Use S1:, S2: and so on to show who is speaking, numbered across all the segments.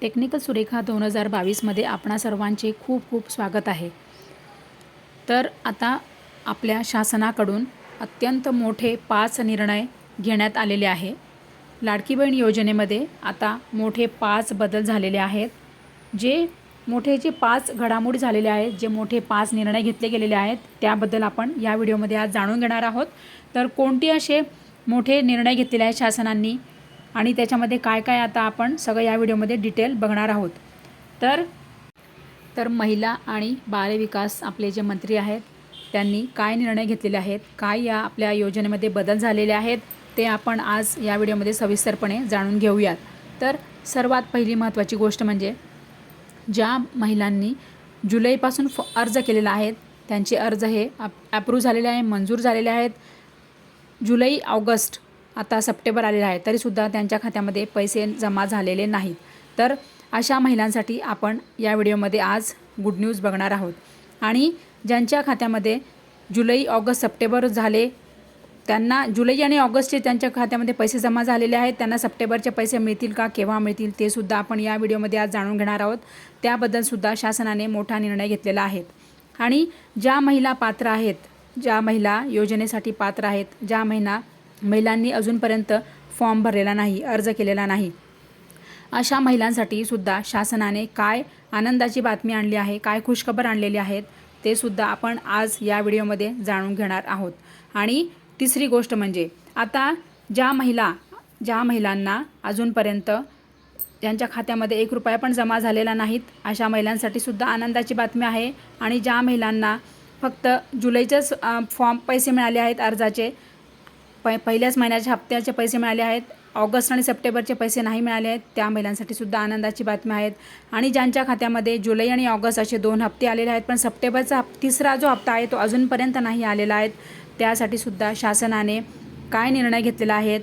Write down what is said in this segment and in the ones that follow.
S1: Technical Surekha दोन हजार बावीसमध्ये आपणा सर्वांचे खूप खूप स्वागत आहे. तर आता आपल्या शासनाकडून अत्यंत मोठे पाच निर्णय घेण्यात आलेले आहे. लाडकी बहीण योजनेमध्ये आता मोठे पाच बदल झालेले आहेत. जे मोठे जे पाच घडामोडी झालेले आहेत जे मोठे पाच निर्णय घेतले गेलेले आहेत त्याबद्दल आपण या व्हिडिओमध्ये आज जाणून घेणार आहोत. तर कोणते असे मोठे निर्णय घेतलेले आहेत शासनांनी? आणि त्याच्यामध्ये काय काय आता आपण सगळं या व्हिडिओमध्ये डिटेल बघणार आहोत. तर तर महिला आणि बालविकास आपले जे मंत्री आहेत त्यांनी काय निर्णय घेतलेले आहेत काय या आपल्या योजनेमध्ये बदल झालेले आहेत ते आपण आज या व्हिडिओमध्ये सविस्तरपणे जाणून घेऊयात. तर सर्वात पहिली महत्त्वाची गोष्ट म्हणजे ज्या महिलांनी जुलैपासून फ अर्ज केलेला आहेत त्यांचे अर्ज हे अप ॲप्रूव्ह झालेले आहे मंजूर झालेले आहेत. जुलै ऑगस्ट आता सप्टेंबर आलेला आहे तरीसुद्धा त्यांच्या खात्यामध्ये पैसे जमा झालेले नाहीत. तर अशा महिलांसाठी आपण या व्हिडिओमध्ये आज गुड न्यूज बघणार आहोत. आणि ज्यांच्या खात्यामध्ये जुलै ऑगस्ट सप्टेंबर झाले त्यांना जुलै आणि ऑगस्टचे त्यांच्या खात्यामध्ये पैसे जमा झालेले आहेत त्यांना सप्टेंबरचे पैसे मिळतील का केव्हा मिळतील ते सुद्धा आपण या व्हिडिओमध्ये आज जाणून घेणार आहोत. त्याबद्दलसुद्धा शासनाने मोठा निर्णय घेतलेला आहे. आणि ज्या महिला पात्र आहेत ज्या महिला योजनेसाठी पात्र आहेत ज्या महिना महिलांनी अजूनपर्यंत फॉर्म भरलेला नाही अर्ज केलेला नाही. अशा महिलांसाठी सुद्धा शासनाने काय आनंदाची बातमी आणली आहे काय खुशखबर आणलेली आहेत ते सुद्धा आपण आज या व्हिडिओमध्ये जाणून घेणार आहोत. आणि तिसरी गोष्ट म्हणजे आता ज्या महिला ज्या महिलांना अजूनपर्यंत ज्यांच्या खात्यामध्ये एक रुपया पण जमा झालेला नाहीत अशा महिलांसाठी सुद्धा आनंदाची बातमी आहे. आणि ज्या महिलांना फक्त जुलैचेच फॉर्म पैसे मिळाले आहेत अर्जाचे प पहिल्याच महिन्याच्या हप्त्याचे पैसे मिळाले आहेत ऑगस्ट आणि सप्टेंबरचे पैसे नाही मिळाले आहेत त्या महिलांसाठी सुद्धा आनंदाची बातमी आहेत. आणि ज्यांच्या खात्यामध्ये जुलै आणि ऑगस्ट असे दोन हप्ते आलेले आहेत पण सप्टेंबरचा हप तिसरा जो हप्ता आहे तो अजूनपर्यंत नाही आलेला आहे. त्यासाठी सुद्धा शासनाने काय निर्णय घेतलेला आहेत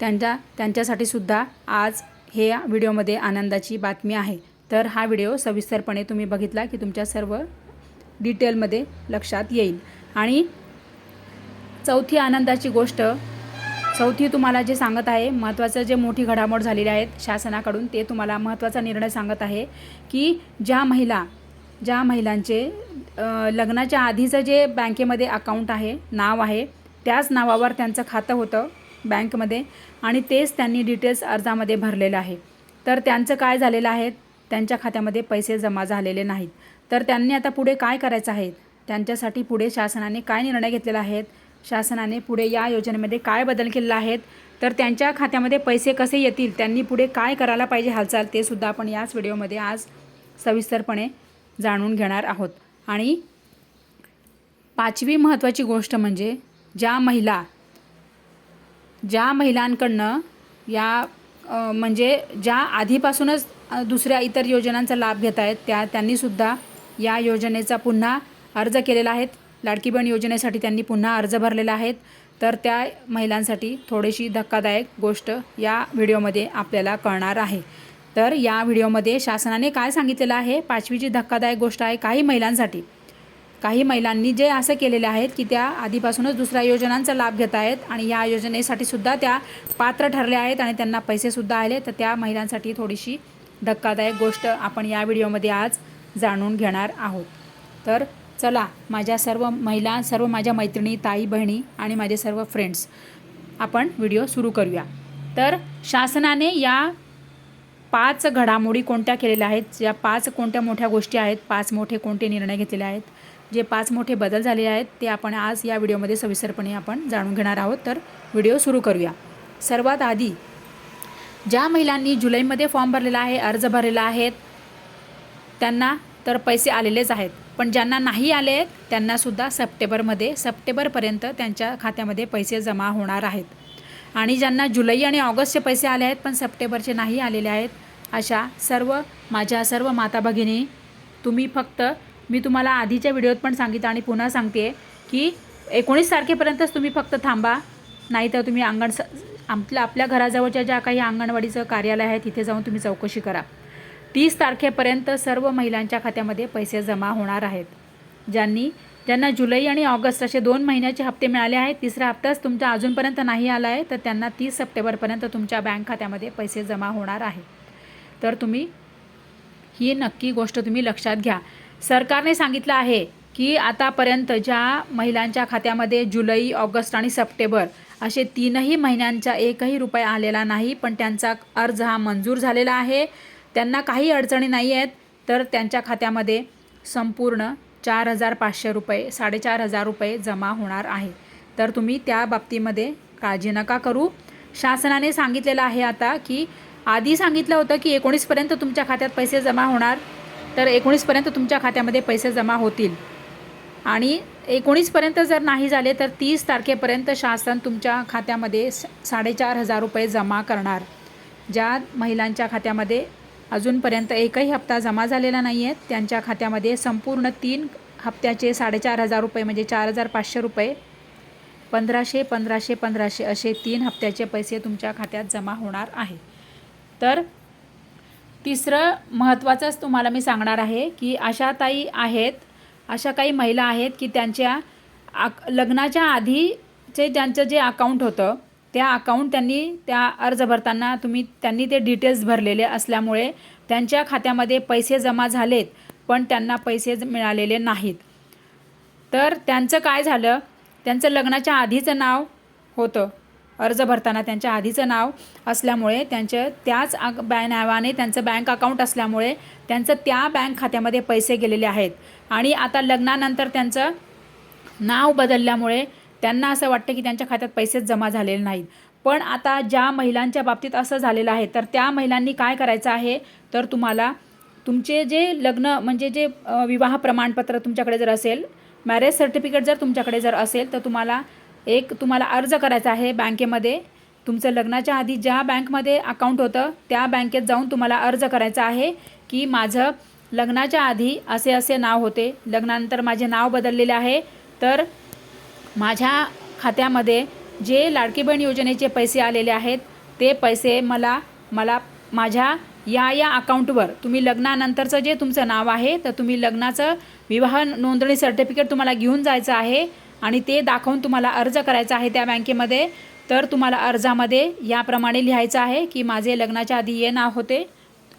S1: त्यांच्या त्यांच्यासाठी सुद्धा आज हे व्हिडिओमध्ये आनंदाची बातमी आहे. तर हा व्हिडिओ सविस्तरपणे तुम्ही बघितला की तुमच्या सर्व डिटेलमध्ये लक्षात येईल. आणि चौथी आनंदाची गोष्ट चौथी तुम्हाला जे सांगत आहे महत्त्वाचं जे मोठी घडामोड झालेली आहेत शासनाकडून ते तुम्हाला महत्त्वाचा निर्णय सांगत आहे की ज्या महिला ज्या महिलांचे लग्नाच्या आधीचं जे बँकेमध्ये अकाउंट आहे नाव आहे त्याच नावावर त्यांचं खातं होतं बँकमध्ये आणि तेच त्यांनी डिटेल्स अर्जामध्ये भरलेलं आहे. तर त्यांचं काय झालेलं आहे त्यांच्या खात्यामध्ये पैसे जमा झालेले नाहीत. तर त्यांनी आता पुढे काय करायचं आहे? त्यांच्यासाठी पुढे शासनाने काय निर्णय घेतलेला आहेत शासनाने पुढे या योजनेमध्ये काय बदल केलेला आहेत? तर त्यांच्या खात्यामध्ये पैसे कसे येतील? त्यांनी पुढे काय करायला पाहिजे हालचाल? ते सुद्धा आपण याच व्हिडिओमध्ये आज सविस्तरपणे जाणून घेणार आहोत. आणि पाचवी महत्त्वाची गोष्ट म्हणजे ज्या महिला ज्या महिलांकडनं या म्हणजे ज्या आधीपासूनच दुसऱ्या इतर योजनांचा लाभ घेत आहेत त्या त्यांनीसुद्धा या योजनेचा पुन्हा अर्ज केलेला आहे. लाडकी बहीण योजनेसाठी त्यांनी पुन्हा अर्ज भरलेला आहेत. तर त्या महिलांसाठी थोडीशी धक्कादायक गोष्ट या व्हिडिओमध्ये आपल्याला कळणार आहे. तर या व्हिडिओमध्ये शासनाने काय सांगितलेलं आहे? पाचवीची धक्कादायक गोष्ट आहे काही महिलांसाठी. काही महिलांनी जे असं केलेले आहेत की त्या आधीपासूनच दुसऱ्या योजनांचा लाभ घेत आहेत आणि या योजनेसाठी सुद्धा त्या पात्र ठरल्या आहेत आणि त्यांना पैसेसुद्धा आले. तर त्या महिलांसाठी थोडीशी धक्कादायक गोष्ट आपण या व्हिडिओमध्ये आज जाणून घेणार आहोत. तर चला माझ्या सर्व महिला सर्व माझ्या मैत्रिणी ताई बहिणी आणि माझे सर्व फ्रेंड्स आपण व्हिडिओ सुरू करूया. तर शासनाने या पाच घडामोडी कोणत्या केलेल्या आहेत? या पाच कोणत्या मोठ्या गोष्टी आहेत? पाच मोठे कोणते निर्णय घेतलेले आहेत? जे पाच मोठे बदल झालेले आहेत ते आपण आज या व्हिडिओमध्ये सविस्तरपणे आपण जाणून घेणार आहोत. तर व्हिडिओ सुरू करूया. सर्वात आधी ज्या महिलांनी जुलैमध्ये फॉर्म भरलेला आहे अर्ज भरलेला आहेत त्यांना तर पैसे आलेलेच आहेत. पण ज्यांना नाही आले आहेत त्यांनासुद्धा सप्टेंबरमध्ये सप्टेंबरपर्यंत त्यांच्या खात्यामध्ये पैसे जमा होणार आहेत. आणि ज्यांना जुलै आणि ऑगस्टचे पैसे आले आहेत पण सप्टेंबरचे नाही आलेले आहेत अशा सर्व माझ्या सर्व माता भगिनी तुम्ही फक्त मी तुम्हाला आधीच्या व्हिडिओत पण सांगितलं आणि पुन्हा सांगते की एकोणीस तारखेपर्यंतच तुम्ही फक्त थांबा नाहीतर तुम्ही अंगण स आपल्या आपल्या घराजवळच्या ज्या काही अंगणवाडीचं कार्यालय आहे तिथे जाऊन तुम्ही चौकशी करा. तीस तारखेपर्यंत सर्व महिलांच्या खात्यामध्ये पैसे जमा होणार आहेत. ज्यांनी ज्यांना जुलै आणि ऑगस्ट असे दोन महिन्याचे हप्ते मिळाले आहेत तिसरा हप्ताच तुमचा अजूनपर्यंत नाही आला आहे तर त्यांना तीस सप्टेंबरपर्यंत तुमच्या बँक खात्यामध्ये पैसे जमा होणार आहे तर तुम्ही ही नक्की गोष्ट तुम्ही लक्षात घ्या. सरकारने सांगितलं आहे की आतापर्यंत ज्या महिलांच्या खात्यामध्ये जुलै ऑगस्ट आणि सप्टेंबर असे तीनही महिन्यांचा एकही रुपये आलेला नाही पण त्यांचा अर्ज हा मंजूर झालेला आहे. त्यांना काही अडचणी नाही आहेत तर त्यांच्या खात्यामध्ये संपूर्ण चार हजार पाचशे रुपये साडेचार हजार रुपये जमा होणार आहे. तर तुम्ही त्या बाबतीमध्ये काळजी नका करू. शासनाने सांगितलेलं आहे आता की आधी सांगितलं होतं की एकोणीसपर्यंत तुमच्या खात्यात पैसे जमा होणार तर एकोणीसपर्यंत तुमच्या खात्यामध्ये पैसे जमा होतील. आणि एकोणीसपर्यंत जर नाही झाले तर तीस तारखेपर्यंत शासन तुमच्या खात्यामध्ये स- साडेचार हजार रुपये जमा करणार. ज्या महिलांच्या खात्यामध्ये अजूनपर्यंत एकही हप्ता जमा झालेला नाही आहे त्यांच्या खात्यामध्ये संपूर्ण तीन हप्त्याचे साडेचार हजार रुपये म्हणजे चार हजार पाचशे रुपये पंधराशे पंधराशे पंधराशे असे तीन हप्त्याचे पैसे तुमच्या खात्यात जमा होणार आहे. तर तिसरं महत्त्वाचंच तुम्हाला मी सांगणार आहे की अशा ताई आहेत अशा काही महिला आहेत की त्यांच्या आक लग्नाच्या आधीचे ज्यांचं जे अकाउंट होतं त्या अकाऊंट त्यांनी त्या अर्ज भरताना तुम्ही त्यांनी ते डिटेल्स भरलेले असल्यामुळे त्यांच्या खात्यामध्ये पैसे जमा झालेत पण त्यांना पैसे ज- मिळालेले नाहीत. तर त्यांचं काय झालं? त्यांचं लग्नाच्या आधीचं नाव होतं. अर्ज भरताना त्यांच्या आधीचं नाव असल्यामुळे त्यांच्या त्याच आ- बॅ नावाने त्यांचं बँक अकाउंट असल्यामुळे त्यांचं त्या बँक खात्यामध्ये पैसे गेलेले आहेत. आणि आता लग्नानंतर त्यांचं नाव बदलल्यामुळे त्यांना असं वाटतं की त्यांच्या खात्यात पैसेच जमा झालेले नाहीत. पण आता ज्या महिलांच्या बाबतीत असं झालेलं आहे तर त्या महिलांनी काय करायचं आहे? तर तुम्हाला तुमचे जे लग्न म्हणजे जे विवाह प्रमाणपत्र तुमच्याकडे जर असेल मॅरेज सर्टिफिकेट जर तुमच्याकडे जर असेल तर तुम्हाला एक तुम्हाला अर्ज करायचा आहे बँकेमध्ये. तुमचं लग्नाच्या आधी ज्या बँकमध्ये अकाउंट होतं त्या बँकेत जाऊन तुम्हाला अर्ज करायचा आहे की माझं लग्नाच्या आधी असे असे नाव होते. लग्नानंतर माझे नाव बदललेले आहे. तर माझ्या खात्यामध्ये जे लाडकी बहीण योजनेचे पैसे आलेले आहेत ते पैसे मला मला माझ्या या या अकाउंटवर तुम्ही लग्नानंतरचं जे तुमचं नाव आहे तर तुम्ही लग्नाचं विवाह नोंदणी सर्टिफिकेट तुम्हाला घेऊन जायचं आहे आणि ते दाखवून तुम्हाला अर्ज करायचा आहे त्या बँकेमध्ये तर तुम्हाला अर्जामध्ये याप्रमाणे लिहायचं आहे की माझे लग्नाच्या आधी हे नाव होते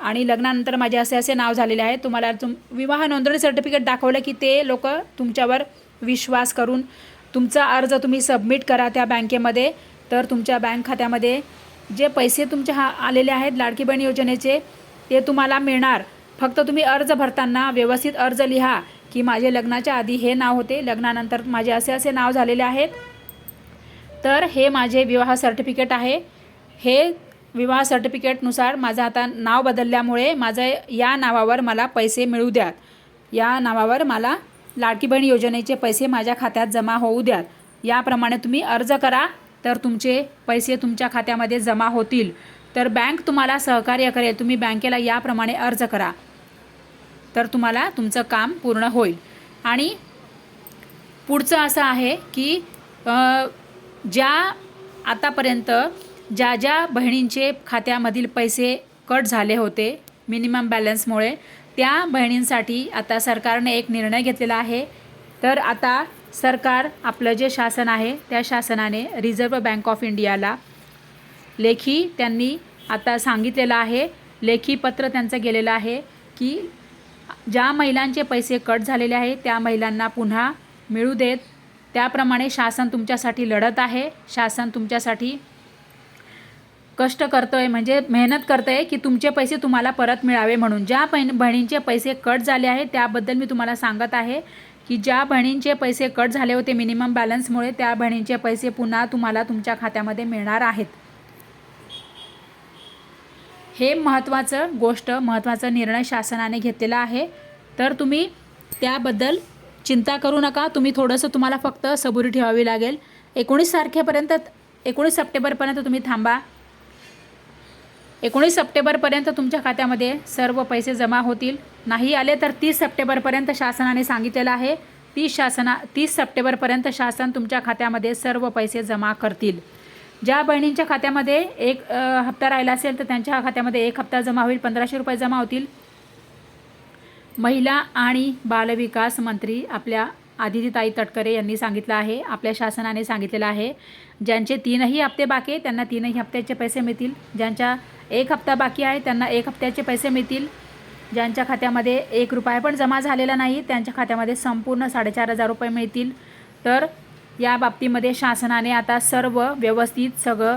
S1: आणि लग्नानंतर माझे असे असे नाव झालेले आहे. तुम्हाला तुम विवाह नोंदणी सर्टिफिकेट दाखवलं की ते लोक तुमच्यावर विश्वास करून तुमचा अर्ज तुम्ही सबमिट करा त्या बँकेमध्ये. तर तुमच्या बँक खात्यामध्ये जे पैसे तुमच्या हा आलेले आहेत लाडकी बहीण योजनेचे ते तुम्हाला मिळणार. फक्त तुम्ही अर्ज भरताना व्यवस्थित अर्ज लिहा की माझे लग्नाच्या आधी हे नाव होते. लग्नानंतर माझे असे असे नाव झालेले आहेत. तर हे माझे विवाह सर्टिफिकेट आहे. हे विवाह सर्टिफिकेटनुसार माझं आता नाव बदलल्यामुळे माझं या नावावर मला पैसे मिळू द्यात. या नावावर मला लाडकी बहीण योजनेचे पैसे माझ्या खात्यात जमा होऊ द्यात. याप्रमाणे तुम्ही अर्ज करा तर तुमचे पैसे तुमच्या खात्यामध्ये जमा होतील. तर बँक तुम्हाला सहकार्य करेल. तुम्ही बँकेला याप्रमाणे अर्ज करा तर तुम्हाला तुमचं काम पूर्ण होईल. आणि पुढचं असं आहे की ज्या आतापर्यंत ज्या ज्या बहिणींचे खात्यामधील पैसे कट झाले होते मिनिमम बॅलन्समुळे त्या बहिणींसाठी आता सरकारने एक निर्णय घेतलेला आहे. तर आता सरकार आपलं जे शासन आहे त्या शासनाने रिझर्व्ह बँक ऑफ इंडियाला लेखी त्यांनी आता सांगितलेलं आहे. लेखी पत्र त्यांचं गेलेलं आहे की ज्या महिलांचे पैसे कट झालेले आहे त्या महिलांना पुन्हा मिळू देत. त्याप्रमाणे शासन तुमच्यासाठी लढत आहे. शासन तुमच्यासाठी कष्ट करतो आहे म्हणजे मेहनत करतं आहे की तुमचे पैसे तुम्हाला परत मिळावे म्हणून. ज्या बहिण बहिणींचे पैसे कट झाले आहे त्याबद्दल मी तुम्हाला सांगत आहे की ज्या बहिणींचे पैसे कट झाले होते मिनिमम बॅलन्समुळे त्या बहिणींचे पैसे पुन्हा तुम्हाला तुमच्या खात्यामध्ये मिळणार आहेत. हे महत्त्वाचं गोष्ट महत्त्वाचा निर्णय शासनाने घेतलेला आहे. तर तुम्ही त्याबद्दल चिंता करू नका. तुम्ही थोडंसं तुम्हाला फक्त सबुरी ठेवावी लागेल. एकोणीस तारखेपर्यंत एकोणीस सप्टेंबरपर्यंत तुम्ही थांबा. एकोणीस सप्टेंबरपर्यंत तुमच्या खात्यामध्ये सर्व पैसे जमा होतील. नाही आले तर तीस सप्टेंबरपर्यंत शासनाने सांगितलेलं आहे. तीस शासना तीस सप्टेंबरपर्यंत शासन तुमच्या खात्यामध्ये सर्व पैसे जमा करतील. ज्या बहिणींच्या खात्यामध्ये एक हप्ता राहिला असेल तर त्यांच्या खात्यामध्ये एक हप्ता जमा होईल पंधराशे रुपये जमा होतील. महिला आणि बालविकास मंत्री आपल्या आदितीताई तटकरे यांनी सांगितलं आहे आपल्या शासनाने सांगितलेलं आहे. ज्यांचे तीनही हप्ते बाकी आहे त्यांना तीनही हप्त्याचे पैसे मिळतील. ज्यांच्या एक हप्ता बाकी आहे त्यांना एक हप्त्याचे पैसे मिळतील. ज्यांच्या खात्यामध्ये एक रुपया पण जमा झालेला नाही त्यांच्या खात्यामध्ये संपूर्ण साडेचार हजार रुपये मिळतील. तर या बाबतीमध्ये शासनाने आता सर्व व्यवस्थित सगळं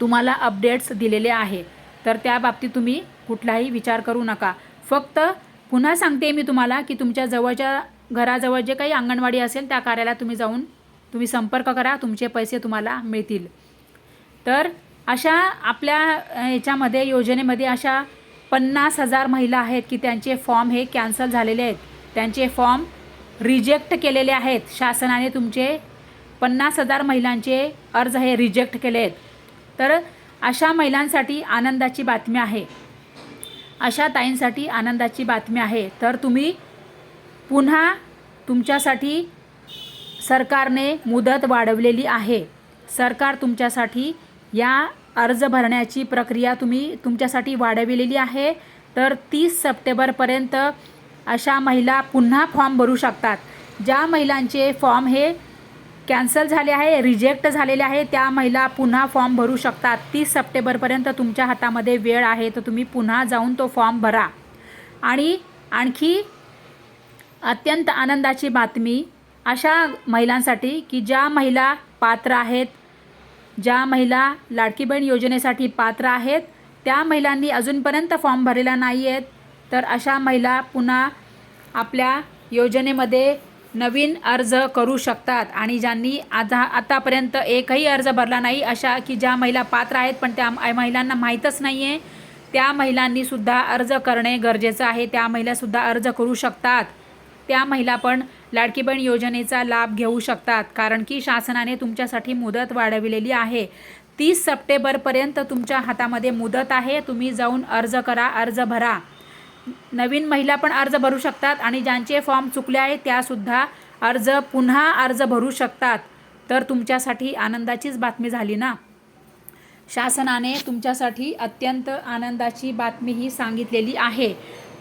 S1: तुम्हाला अपडेट्स दिलेले आहे. तर त्या बाबतीत तुम्ही कुठलाही विचार करू नका. फक्त पुन्हा सांगते मी तुम्हाला की तुमच्या जवळच्या घराजवळ जे काही अंगणवाडी असेल त्या कार्यालयात तुम्ही जाऊन तुम्ही संपर्क करा तुमचे पैसे तुम्हाला मिळतील. तर अशा आपल्या याच्यामध्ये ह्याच्यामध्ये योजनेमध्ये अशा पन्नास हजार महिला आहेत की त्यांचे फॉर्म हे कॅन्सल झालेले आहेत. त्यांचे फॉर्म रिजेक्ट केलेले आहेत. शासनाने तुमचे पन्नास हजार महिलांचे अर्ज हे रिजेक्ट केले आहेत. तर अशा महिलांसाठी आनंदाची बातमी आहे. अशा ताईंसाठी आनंदाची बातमी आहे. तर तुम्ही पुन्हा तुमच्यासाठी सरकारने मुदत वाढवलेली आहे. सरकार तुमच्यासाठी या अर्ज भरण्याची प्रक्रिया तुम्ही तुमच्यासाठी वाढविलेली आहे. तर तीस सप्टेंबरपर्यंत अशा महिला पुन्हा फॉर्म भरू शकतात. ज्या महिलांचे फॉर्म हे कॅन्सल झाले आहे रिजेक्ट झालेले आहे त्या महिला पुन्हा फॉर्म भरू शकतात. तीस सप्टेंबरपर्यंत तुमच्या हातामध्ये वेळ आहे तर तुम्ही पुन्हा जाऊन तो फॉर्म भरा. आणि आणखी अत्यंत आनंदाची बातमी अशा महिलांसाठी की ज्या महिला पात्र आहेत ज्या महिला लाडकी बहीण योजनेसाठी पात्र आहेत त्या महिलांनी अजूनपर्यंत फॉर्म भरलेला नाही आहेत तर अशा महिला पुन्हा आपल्या योजनेमध्ये नवीन अर्ज करू शकतात आणि ज्यांनी आता आतापर्यंत एकही अर्ज भरला नाही अशा की ज्या महिला पात्र आहेत पण त्या महिलांना माहीतच नाही आहे त्या महिलांनीसुद्धा अर्ज करणे गरजेचं आहे त्या महिलासुद्धा अर्ज करू शकतात. त्या महिला पण लाडकी बहीण योजनेचा लाभ घेऊ शकतात कारण की शासनाने तुमच्यासाठी मुदत वाढविलेली आहे. तीस सप्टेंबरपर्यंत तुमच्या हातामध्ये मुदत आहे तुम्ही जाऊन अर्ज करा अर्ज भरा. नवीन महिला पण अर्ज भरू शकतात आणि ज्यांचे फॉर्म चुकले आहेत त्यासुद्धा अर्ज पुन्हा अर्ज भरू शकतात. तर तुमच्यासाठी आनंदाचीच बातमी झाली ना? शासनाने तुमच्यासाठी अत्यंत आनंदाची बातमी ही सांगितलेली आहे.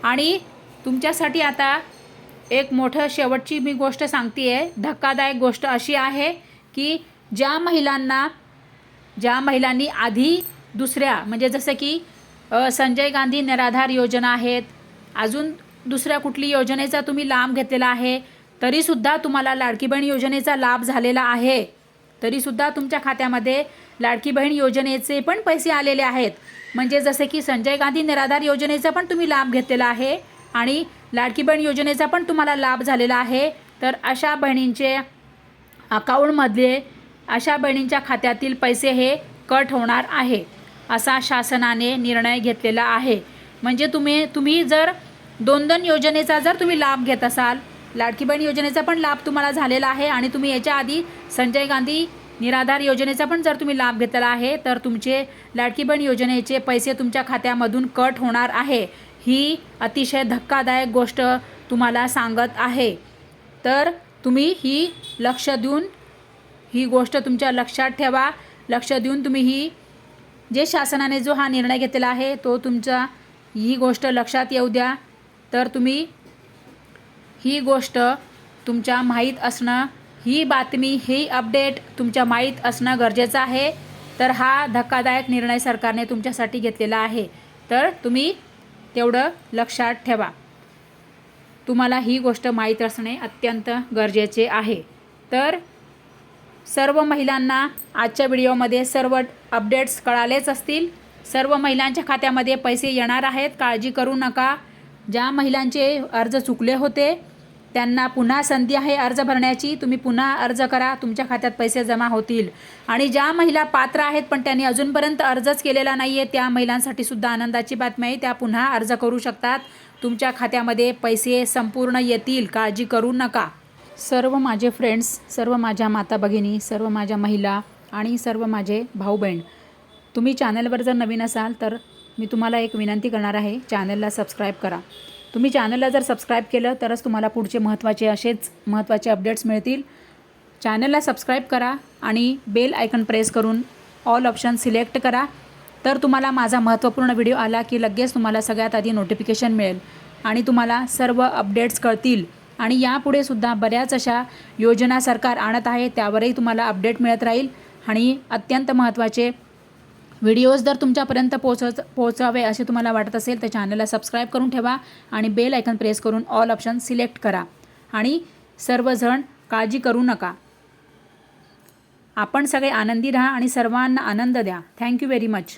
S1: आणि तुमच्यासाठी आता एक मोठं शेवटची मी गोष्ट सांगते आहे धक्कादायक गोष्ट अशी आहे की ज्या महिलांना ज्या महिलांनी आधी दुसऱ्या म्हणजे जसं की संजय गांधी निराधार योजना आहेत अजून दुसऱ्या कुठली योजनेचा तुम्ही लाभ घेतलेला आहे तरीसुद्धा तुम्हाला लाडकी बहीण योजनेचा लाभ झालेला आहे. तरीसुद्धा तुमच्या खात्यामध्ये लाडकी बहीण योजनेचे पण पैसे आलेले आहेत. म्हणजे जसे की संजय गांधी निराधार योजनेचा पण तुम्ही लाभ घेतलेला आहे आणि लाडकी बहीण योजनेचा पण तुम्हाला लाभ झालेला आहे. तर अशा बहिणींचे अकाउंटमध्ये अशा बहिणींच्या खात्यातील पैसे हे कट होणार आहे असा शासनाने निर्णय घेतलेला आहे. म्हणजे तुम्ही तुम्ही जर दोन दोन योजनेचा जर तुम्ही लाभ घेत असाल लाडकी बहीण योजनेचा पण लाभ तुम्हाला झालेला आहे आणि तुम्ही याच्या आधी संजय गांधी निराधार योजनेचा पण जर तुम्ही लाभ घेतलेला आहे तर तुमचे लाडकी बहीण योजनेचे पैसे तुमच्या खात्यामधून कट होणार आहे. ही अतिशय धक्कादायक गोष्ट तुम्हाला सांगत आहे. तर तुम्ही ही लक्ष देऊन ही गोष्ट तुमच्या लक्षात ठेवा. लक्ष देऊन तुम्ही ही जे शासनाने जो हा निर्णय घेतलेला आहे तो तुमचा ही गोष्ट लक्षात येऊ द्या. तर तुम्ही ही गोष्ट तुमच्या माहीत असणं ही बातमी ही अपडेट तुमच्या माहीत असणं गरजेचं आहे. तर हा धक्कादायक निर्णय सरकारने तुमच्यासाठी घेतलेला आहे. तर तुम्ही तेवढं लक्षात ठेवा. तुम्हाला ही गोष्ट माहीत असणे अत्यंत गरजेचे आहे. तर सर्व महिलांना आजच्या व्हिडिओमध्ये सर्व अपडेट्स कळालेच असतील. सर्व महिलांच्या खात्यामध्ये पैसे येणार आहेत. काळजी करू नका. ज्या महिलांचे अर्ज चुकले होते त्यांना पुन्हा संधी आहे अर्ज भरण्याची. तुम्ही पुन्हा अर्ज करा. तुमच्या खात्यात पैसे जमा होतील. आणि ज्या महिला पात्र आहेत पण त्यांनी अजूनपर्यंत अर्जच केलेला नाही आहे त्या महिलांसाठी सुद्धा आनंदाची बातमी आहे. त्या पुन्हा अर्ज करू शकतात. तुमच्या खात्यामध्ये पैसे संपूर्ण येतील. काळजी करू नका. सर्व माझे फ्रेंड्स सर्व माझ्या माता भगिनी सर्व माझ्या महिला आणि सर्व माझे भाऊ बहीण तुम्ही चॅनलवर जर नवीन असाल तर मी तुम्हाला एक विनंती करणार आहे चॅनलला सबस्क्राईब करा. तुम्ही चॅनलला जर सबस्क्राईब केलं तरच तुम्हाला पुढचे महत्त्वाचे असेच महत्त्वाचे अपडेट्स मिळतील. चॅनलला सबस्क्राईब करा आणि बेल आयकन प्रेस करून ऑल ऑप्शन सिलेक्ट करा. तर तुम्हाला माझा महत्त्वपूर्ण व्हिडिओ आला की लगेच तुम्हाला सगळ्यात आधी नोटिफिकेशन मिळेल आणि तुम्हाला सर्व अपडेट्स कळतील. आणि यापुढे सुद्धा बऱ्याच अशा योजना सरकार आणत आहे त्यावरही तुम्हाला अपडेट मिळत राहील. आणि अत्यंत महत्त्वाचे व्हिडिओज जर तुमच्यापर्यंत पोहोचत पोहोचावे असे तुम्हाला वाटत असेल तर चॅनलला सबस्क्राईब करून ठेवा आणि बेल आयकन प्रेस करून ऑल ऑप्शन सिलेक्ट करा. आणि सर्वजण काळजी करू नका. आपण सगळे आनंदी राहा आणि सर्वांना आनंद द्या. Thank you very much